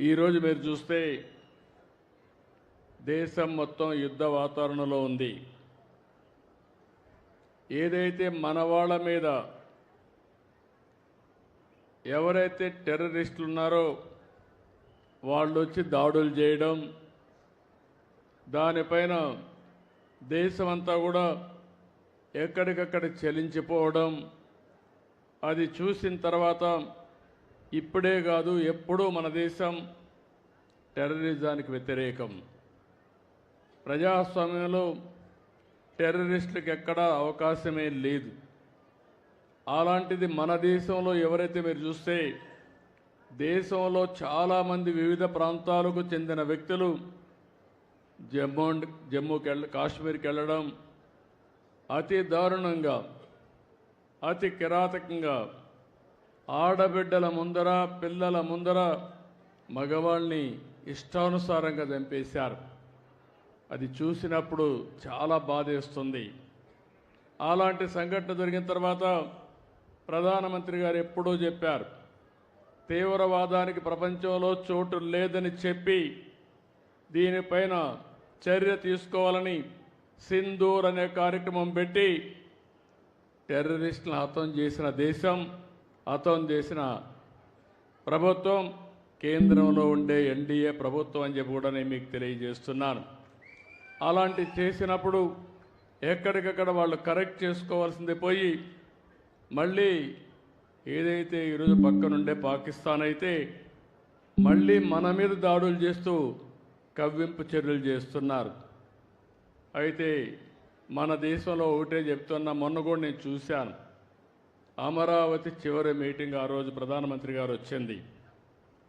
ఈరోజు మీరు చూస్తే దేశం మొత్తం యుద్ధ వాతావరణంలో ఉంది. ఏదైతే మన వాళ్ళ మీద ఎవరైతే టెర్రరిస్టులు ఉన్నారో వాళ్ళు వచ్చి దాడులు చేయడం దానిపైన దేశమంతా కూడా ఎక్కడికక్కడ చెలించిపోవడం అది చూసిన తర్వాత ఇప్పుడే కాదు ఎప్పుడూ మన దేశం టెర్రరిజానికి వ్యతిరేకం. ప్రజాస్వామ్యంలో టెర్రరిస్టులకు ఎక్కడా అవకాశమే లేదు. అలాంటిది మన దేశంలో ఎవరైతే మీరు చూస్తే దేశంలో చాలామంది వివిధ ప్రాంతాలకు చెందిన వ్యక్తులు జమ్మూ అండ్- జమ్మూకి వెళ్ళ కాశ్మీర్కి వెళ్ళడం అతి దారుణంగా అతి కిరాతకంగా ఆడబిడ్డల ముందర పిల్లల ముందర మగవాళ్ళని ఇష్టానుసారంగా చంపేశారు. అది చూసినప్పుడు చాలా బాధేస్తుంది. అలాంటి సంఘటన జరిగిన తర్వాత ప్రధానమంత్రి గారు ఎప్పుడూ చెప్పారు తీవ్రవాదానికి ప్రపంచంలో చోటు లేదని చెప్పి దీనిపైన చర్య తీసుకోవాలని సింధూర్ అనే కార్యక్రమం పెట్టి టెర్రరిస్టులను హతం చేసిన దేశం అతను చేసిన ప్రభుత్వం కేంద్రంలో ఉండే ఎన్డీఏ ప్రభుత్వం అని చెప్పి కూడా నేను మీకు తెలియజేస్తున్నాను. అలాంటి చేసినప్పుడు ఎక్కడికక్కడ వాళ్ళు కరెక్ట్ చేసుకోవాల్సింది పోయి మళ్ళీ ఏదైతే ఈరోజు పక్కనుండే పాకిస్తాన్ అయితే మళ్ళీ మన మీద దాడులు చేస్తూ కవ్వింపు చర్యలు చేస్తున్నారు. అయితే మన దేశంలో ఒకటే చెప్తున్నా మొన్న కూడా నేను చూశాను. అమరావతి చివరి మీటింగ్ ఆ రోజు ప్రధానమంత్రి గారు వచ్చింది.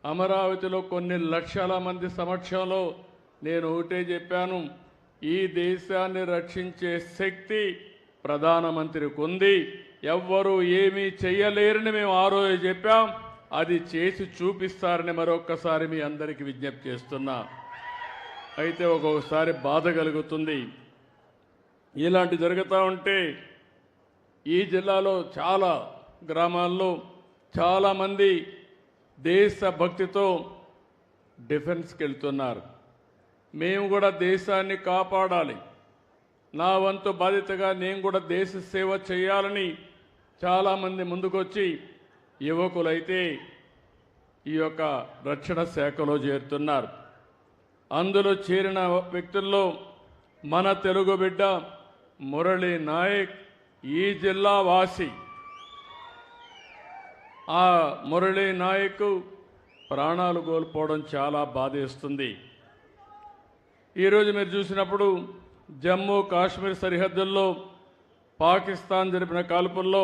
అమరావతిలో కొన్ని లక్షల మంది సమక్షంలో నేను ఒకటే చెప్పాను. ఈ దేశాన్ని రక్షించే శక్తి ప్రధానమంత్రికి ఉంది ఎవ్వరూ ఏమీ చేయలేరని మేము ఆ రోజు చెప్పాం. అది చేసి చూపిస్తారని మరొక్కసారి మీ అందరికీ విజ్ఞప్తి చేస్తున్నా. అయితే ఒక్కొక్కసారి బాధ కలుగుతుంది. ఇలాంటి జరుగుతూ ఉంటే ఈ జిల్లాలో చాలా గ్రామాల్లో చాలామంది దేశభక్తితో డిఫెన్స్కి వెళ్తున్నారు. మేము కూడా దేశాన్ని కాపాడాలి. నా వంతు బాధ్యతగా నేను కూడా దేశ సేవ చేయాలని చాలామంది ముందుకొచ్చి యువకులైతే ఈ యొక్క రక్షణ శాఖలో చేరుతున్నారు. అందులో చేరిన వ్యక్తుల్లో మన తెలుగు బిడ్డ మురళీ నాయక్ ఈ జిల్లా వాసి ఆ మురళీ నాయక్ ప్రాణాలు కోల్పోవడం చాలా బాధేస్తుంది. ఈరోజు మీరు చూసినప్పుడు జమ్మూ కాశ్మీర్ సరిహద్దుల్లో పాకిస్తాన్ జరిపిన కాల్పుల్లో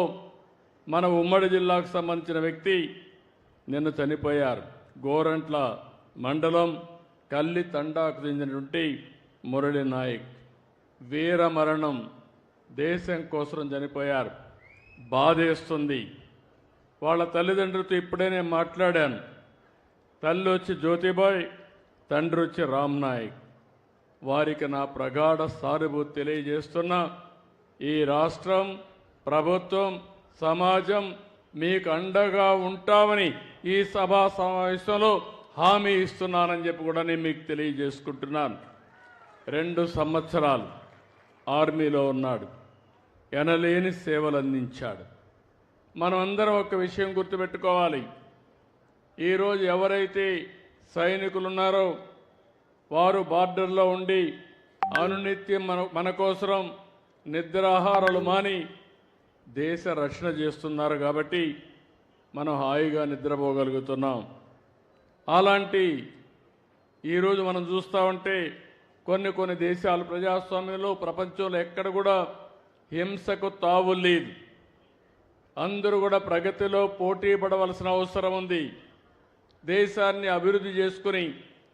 మన ఉమ్మడి జిల్లాకు సంబంధించిన వ్యక్తి నిన్న చనిపోయారు. గోరంట్ల మండలం కల్లి తండాకు చెందినటువంటి మురళి నాయక్. వీర మరణం దేశం కోసం చనిపోయారు. బాధేస్తుంది. వాళ్ళ తల్లిదండ్రులతో ఇప్పుడే నేను మాట్లాడాను. తల్లి వచ్చి జ్యోతిబాయ్ తండ్రి వచ్చి రామ్ నాయక్. వారికి నా ప్రగాఢ సానుభూతి తెలియజేస్తున్నా. ఈ రాష్ట్రం ప్రభుత్వం సమాజం మీకు అండగా ఉంటామని ఈ సభా సమావేశంలో హామీ ఇస్తున్నానని చెప్పి కూడా నేను మీకు తెలియజేసుకుంటున్నాను. రెండు సంవత్సరాలు ఆర్మీలో ఉన్నాడు. ఎనలేని సేవలు అందించాడు మనం అందరం ఒక విషయం గుర్తుపెట్టుకోవాలి. ఈరోజు ఎవరైతే సైనికులు ఉన్నారో వారు బార్డర్లో ఉండి అనునిత్యం మన మన కోసం నిద్రాహారాలు మాని దేశ రక్షణ చేస్తున్నారు కాబట్టి మనం హాయిగా నిద్రపోగలుగుతున్నాం. అలాంటి ఈరోజు మనం చూస్తూ ఉంటే కొన్ని కొన్ని దేశాలు ప్రజాస్వామ్యంలో ప్రపంచంలో ఎక్కడ కూడా హింసకు తావు లేదు. అందరూ కూడా ప్రగతిలో పోటీ పడవలసిన అవసరం ఉంది. దేశాన్ని అభివృద్ధి చేసుకుని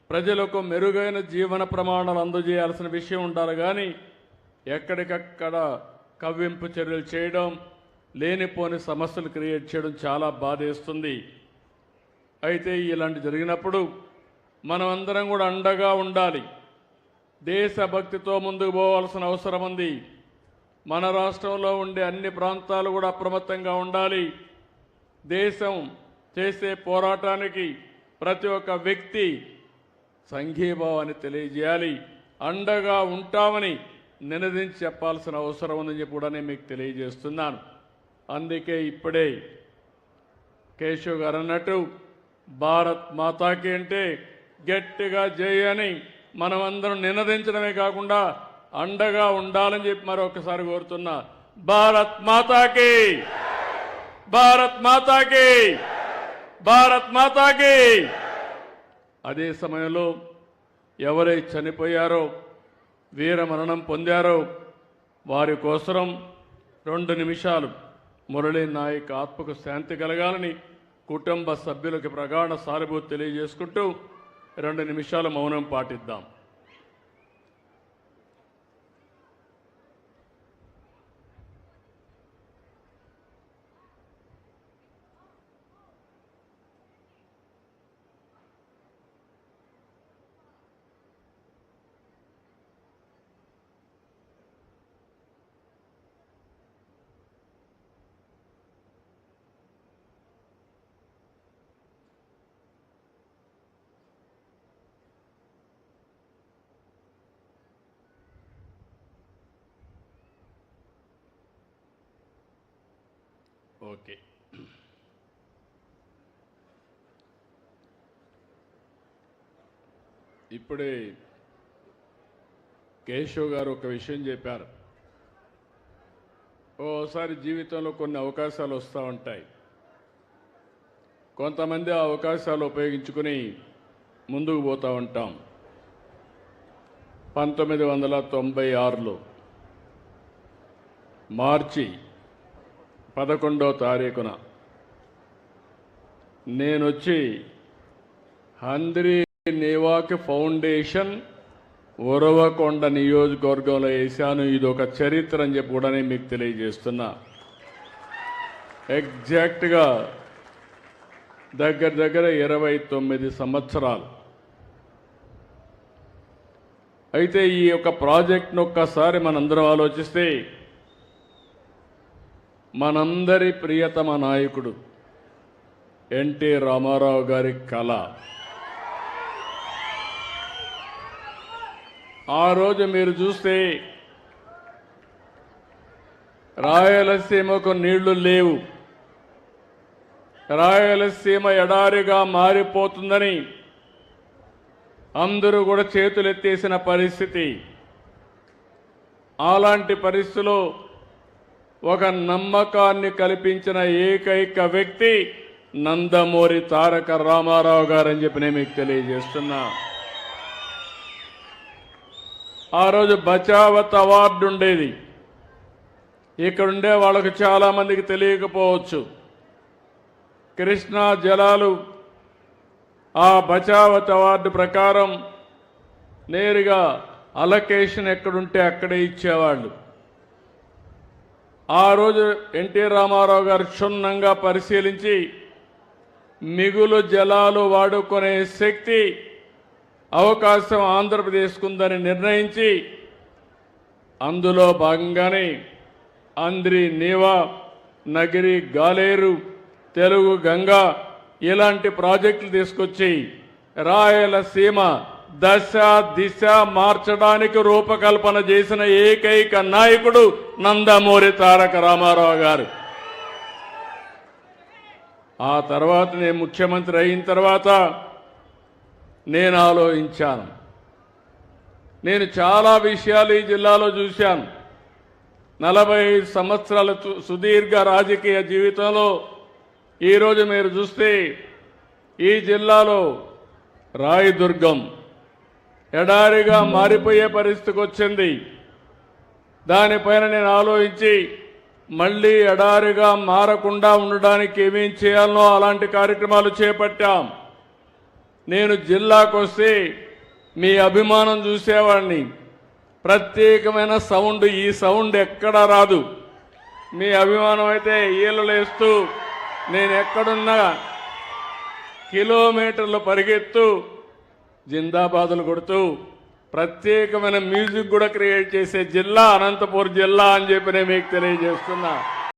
ప్రజలకు మెరుగైన జీవన ప్రమాణాలు అందజేయాల్సిన విషయం ఉండాలి కానీ ఎక్కడికక్కడ కవ్వింపు చర్యలు చేయడం లేనిపోని సమస్యలు క్రియేట్ చేయడం చాలా బాధేస్తుంది. అయితే ఇలాంటి జరిగినప్పుడు మనం అందరం కూడా అండగా ఉండాలి. దేశభక్తితో ముందుకు పోవాల్సిన అవసరం ఉంది. మన రాష్ట్రంలో ఉండే అన్ని ప్రాంతాలు కూడా అప్రమత్తంగా ఉండాలి. దేశం చేసే పోరాటానికి ప్రతి ఒక్క వ్యక్తి సంఘీభావాన్ని తెలియజేయాలి. అండగా ఉంటామని నినదించి చెప్పాల్సిన అవసరం ఉందని చెప్పి కూడా నేను మీకు తెలియజేస్తున్నాను. అందుకే ఇప్పుడే కేశవ్ గారు అన్నట్టు భారత్ మాతాకి అంటే గట్టిగా చేయని మనమందరం నినదించడమే కాకుండా అండగా ఉండాలని చెప్పి మరొకసారి కోరుతున్నా. భారత్ మాతాకి! భారత్ మాతాకి! భారత్ మాతాకి! అదే సమయంలో ఎవరై చనిపోయారో వీర మరణం పొందారో వారి కోసం రెండు నిమిషాలు మురళీ నాయక్ ఆత్మకు శాంతి కలగాలని కుటుంబ సభ్యులకు ప్రగాఢ సానుభూతి తెలియజేసుకుంటూ రెండు నిమిషాలు మౌనం పాటిద్దాం. ఓకే. ఇప్పుడే కేశవ్ గారు ఒక విషయం చెప్పారు. ఓసారి జీవితంలో కొన్ని అవకాశాలు వస్తూ ఉంటాయి. కొంతమంది ఆ అవకాశాలు ఉపయోగించుకుని ముందుకు పోతూ ఉంటాం. పంతొమ్మిది వందల తొంభై ఆరులో మార్చి పదకొండో తారీఖున నేనొచ్చి హంద్రి నేవాక్ ఫౌండేషన్ ఉరవకొండ నియోజకవర్గంలో వేశాను ఇది ఒక చరిత్ర అని చెప్పి కూడా నేను మీకు తెలియజేస్తున్నా. ఎగ్జాక్ట్గా దగ్గర దగ్గర ఇరవై తొమ్మిది సంవత్సరాలు. అయితే ఈ యొక్క ప్రాజెక్ట్ను ఒక్కసారి మనందరం ఆలోచిస్తే మనందరి ప్రియతమ నాయకుడు ఎన్టీ రామారావు గారి కళ. ఆ రోజు మీరు చూస్తే రాయలసీమకు నీళ్ళు లేవు. రాయలసీమ ఎడారిగా మారిపోతుందని అందరూ కూడా చేతులెత్తేసిన పరిస్థితి. అలాంటి పరిస్థితిలో ఒక నమ్మకాన్ని కల్పించిన ఏకైక వ్యక్తి నందమూరి తారక రామారావు గారని చెప్పి నేను మీకు తెలియజేస్తున్నా. ఆ రోజు బచావత్ అవార్డు ఉండేది. ఇక్కడ ఉండే వాళ్ళకు చాలా మందికి తెలియకపోవచ్చు. కృష్ణా జలాలు ఆ బచావత్ అవార్డు ప్రకారం నేరుగా అలకేషన్ ఎక్కడుంటే అక్కడే ఇచ్చేవాళ్ళు. ఆ రోజు ఎన్టీ రామారావు గారు క్షుణ్ణంగా పరిశీలించి మిగులు జలాలు వాడుకునే శక్తి అవకాశం ఆంధ్రప్రదేశ్కుందని నిర్ణయించి అందులో భాగంగానే అంద్రి నీవా నగిరి గాలేరు తెలుగు గంగా ఇలాంటి ప్రాజెక్టులు తీసుకొచ్చి రాయలసీమ దశ దిశ మార్చడానికి రూపకల్పన చేసిన ఏకైక నాయకుడు నందమూరి తారక రామారావు గారు. ఆ తర్వాత నేను ముఖ్యమంత్రి అయిన తర్వాత నేను ఆలోచించాను. నేను చాలా విషయాలు ఈ జిల్లాలో చూశాను. నలభై ఐదు సంవత్సరాల సు- సుదీర్ఘ రాజకీయ జీవితంలో ఈరోజు మీరు చూస్తే ఈ జిల్లాలో రాయదుర్గం ఎడారిగా మారిపోయే పరిస్థితికి వచ్చింది. దానిపైన నేను ఆలోచించి మళ్ళీ ఎడారిగా మారకుండా ఉండడానికి ఏమేం చేయాలనో అలాంటి కార్యక్రమాలు చేపట్టాం. నేను జిల్లాకు వస్తే మీ అభిమానం చూసేవాడిని ప్రత్యేకమైన సౌండ్ ఈ సౌండ్ ఎక్కడా రాదు. మీ అభిమానం అయితే ఈలలేస్తూ నేను ఎక్కడున్నా కిలోమీటర్లు పరిగెత్తు జిందాబాదులు కొడుతూ ప్రత్యేకమైన మ్యూజిక్ కూడా క్రియేట్ చేసే జిల్లా అనంతపూర్ జిల్లా అని చెప్పి నేను మీకు తెలియజేస్తున్నా.